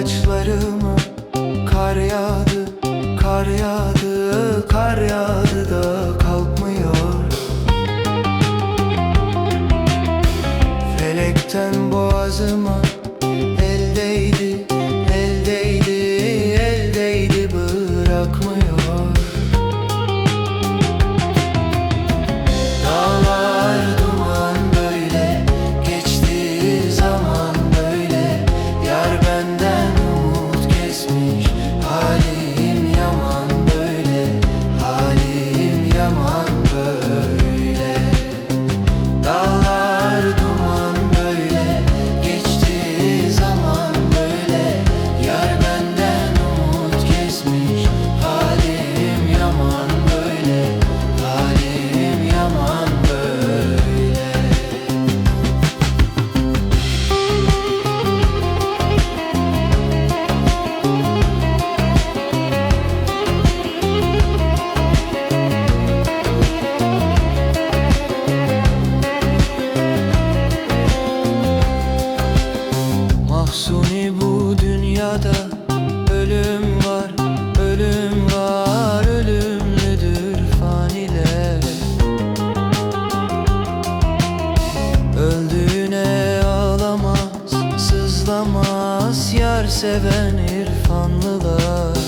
saçlarıma Kar yağdı, kar yağdı, kar yağdı da kalkmıyor. Felekten boğazıma dünyada ölüm var, ölüm var, ölümlüdür faniler? Öldüğüne ağlamaz, sızlamaz yar seven irfanlılar